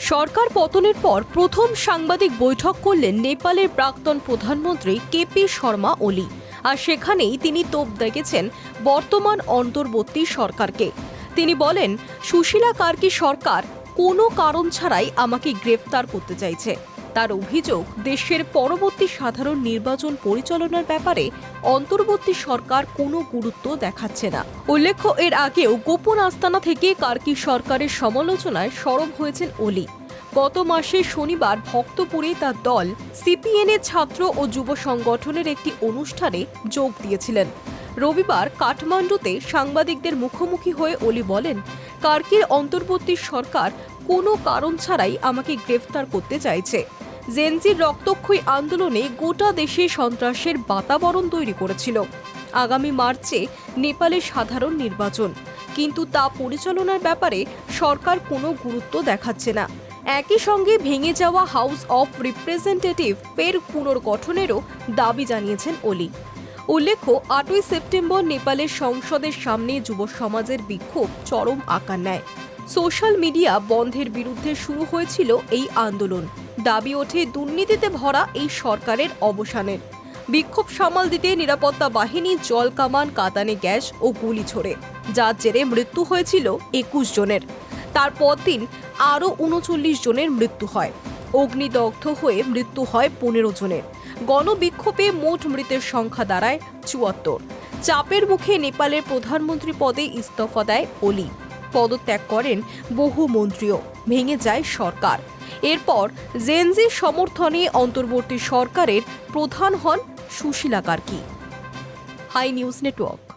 সরকার পতনের পর প্রথম সাংবাদিক বৈঠক করলেন নেপালের প্রাক্তন প্রধানমন্ত্রী কেপি শর্মা ওলি। আর সেখানেই তিনি তোপ দেখেছেন বর্তমান অন্তর্বর্তী সরকারকে। তিনি বলেন, সুশীলা কার্কি সরকার কোনো কারণ ছাড়াই আমাকে গ্রেফতার করতে চাইছে। তার অভিযোগ, দেশের পরবর্তী সাধারণ নির্বাচন পরিচালনার ব্যাপারে অন্তর্বর্তী সরকার কোনো গুরুত্ব দেখাচ্ছে না। উল্লেখ্য, এর আগেও গোপন আস্তানা থেকে কার্কি সরকারের সমালোচনায় সরব হয়েছেন ওলি গত মাসে শনিবার ভক্তপুরে তার দল সিপিএন এর ছাত্র ও যুব সংগঠনের একটি অনুষ্ঠানে যোগ দিয়েছিলেন। রবিবার কাঠমান্ডুতে সাংবাদিকদের মুখোমুখি হয়ে ওলি বলেন, কার্কির অন্তর্বর্তী সরকার কোনো কারণ ছাড়াই আমাকে গ্রেফতার করতে চাইছে। জেনজির রক্তক্ষয়ী আন্দোলনে গোটা দেশে সন্ত্রাসের বাতাবরণ তৈরি করেছিল। আগামী মার্চে নেপালের সাধারণ নির্বাচন। কিন্তু তা পরিচালনার ব্যাপারে সরকার কোনো গুরুত্ব দেখাচ্ছে না। একই সঙ্গে ভেঙে যাওয়া হাউস অফ রিপ্রেজেন্টেটিভ ফের পুনর্গঠনেরও দাবি জানিয়েছেন ওলি। উল্লেখ্য, আটই সেপ্টেম্বর নেপালের সংসদের সামনে যুব সমাজের বিক্ষোভ চরম আকার নেয়। সোশ্যাল মিডিয়া বন্ধের বিরুদ্ধে শুরু হয়েছিল এই আন্দোলন। দাবি ওঠে দুর্নীতিতে ভরা এই সরকারের অবসানের বিক্ষোভ সামাল দিতে নিরাপত্তা বাহিনী জল কামান, কাতানে গ্যাস ও গুলি ছোড়ে। যার জেরে মৃত্যু হয়েছিল একুশ জনের। তার পরদিন আরও উনচল্লিশ জনের মৃত্যু হয়। অগ্নিদগ্ধ হয়ে মৃত্যু হয় পনেরো জনের। গণবিক্ষোভে মোট মৃতের সংখ্যা দাঁড়ায় চুয়াত্তর। চাপের মুখে নেপালের প্রধানমন্ত্রী পদে ইস্তফা দেয় ওলি। পদত্যাগ করেন বহু মন্ত্রীও। ভেঙে যায় সরকার। এরপর জেনজির সমর্থনে অন্তর্বর্তী সরকারের প্রধান হন Sushila Karki high news network.